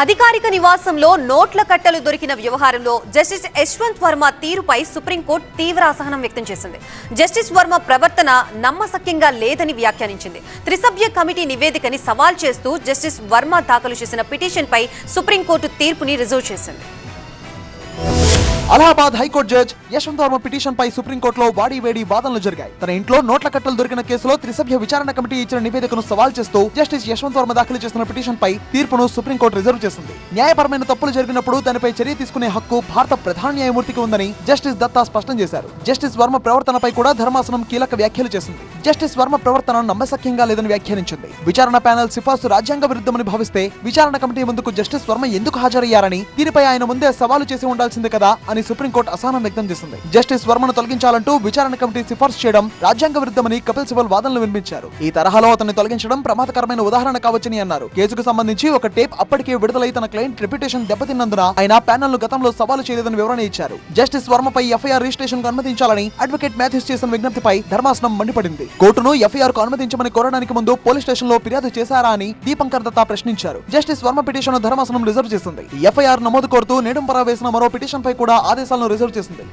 అధికారిక నివాసంలో నోట్ల కట్టలు దొరికిన వ్యవహారంలో జస్టిస్ యశ్వంత్ వర్మ తీరుపై సుప్రీంకోర్టు తీవ్ర అసహనం వ్యక్తం చేసింది. జస్టిస్ వర్మ ప్రవర్తన నమ్మశక్యంగా లేదని వ్యాఖ్యానించింది. త్రిసభ్య కమిటీ నివేదికని సవాల్ చేస్తూ జస్టిస్ వర్మ దాఖలు చేసిన పిటిషన్పై సుప్రీంకోర్టు తీర్పుని రిజర్వ్ చేసింది. Allahabad high court judge Yashwant Varma petition పై సుప్రీంకోర్టులో వాడి వేడి వాదనలు జరిగాయి. తన ఇంట్లో నోట్ల కట్టలు దొరికిన కేసులో త్రిసభ్య విచారణ కమిటీ ఇచ్చిన నివేదికను సవాల్ చేస్తూ జస్టిస్ యశ్వంత్ వర్మ దాఖలు చేసిన పిటిషన్ పై తీర్పును సుప్రీంకోర్టు రిజర్వ్ చేసింది. న్యాయపరమైన తప్పులు జరిగినప్పుడు దానిపై చర్య తీసుకునే హక్కు భారత ప్రధాన న్యాయమూర్తికి ఉందని జస్టిస్ దత్తా స్పష్టం చేశారు. జస్టిస్ వర్మ ప్రవర్తనపై కూడా ధర్మాసనం కీలక వ్యాఖ్యలు చేసింది. జస్టిస్ వర్మ ప్రవర్తన నమ్మసఖ్యంగా లేదని వ్యాఖ్యానించింది. విచారణ ప్యానెల్ సిఫార్సు రాజ్యాంగ విరుద్ధమని భావిస్తే విచారణ కమిటీ ముందుకు జస్టిస్ వర్మ ఎందుకు హాజరయ్యారని దీనిపై ఆయన ముందే సవాలు చేసి ఉండాల్సిందే కదా అని సుప్రీంకోర్టు అసహనం వ్యక్తం చేసింది. జస్టిస్ వర్మను తొలగించాలంటూ విచారణ కమిటీ సిఫార్సు చేయడం రాజ్యాంగ విరుద్ధమని కపిల్ సిబల్ వాదనలు వినిపించారు. ఈ తరహాలో అతన్ని తొలగించడం ప్రమాదకరమైన ఉదాహరణ కావచ్చని అన్నారు. కేసుకు సంబంధించి ఒక టేప్ అప్పటికే విడుదలై తన క్లయింట్ రెప్యుటేషన్ దెబ్బతిన్నందున ఆయన ప్యానెల్ను గతంలో సవాలు చేయలేదని వివరణ ఇచ్చారు. జస్టిస్ వర్మపై ఎఫ్ఐఆర్ రిజిస్ట్రేషన్కు అనుమతించాలని అడ్వకేట్ మాథ్యూస్ చేసిన విజ్ఞప్తిపై ధర్మాసనం మండిపడింది. కోర్టును ఎఫ్ఐఆర్కు అనుమతించమని కోరడానికి ముందు పోలీస్ స్టేషన్లో ఫిర్యాదు చేశారా అని దీపంకర్ దత్తా ప్రశ్నించారు. జస్టిస్ వర్మ పిటిషన్ ధర్మాసనం రిజర్వ్ చేసింది. ఎఫ్ఐఆర్ నమోదు కోరుతూ నేడుంపరా వేసిన మరో పిటిషన్ పై కూడా ఆదేశాలను రిజర్వ్ చేసింది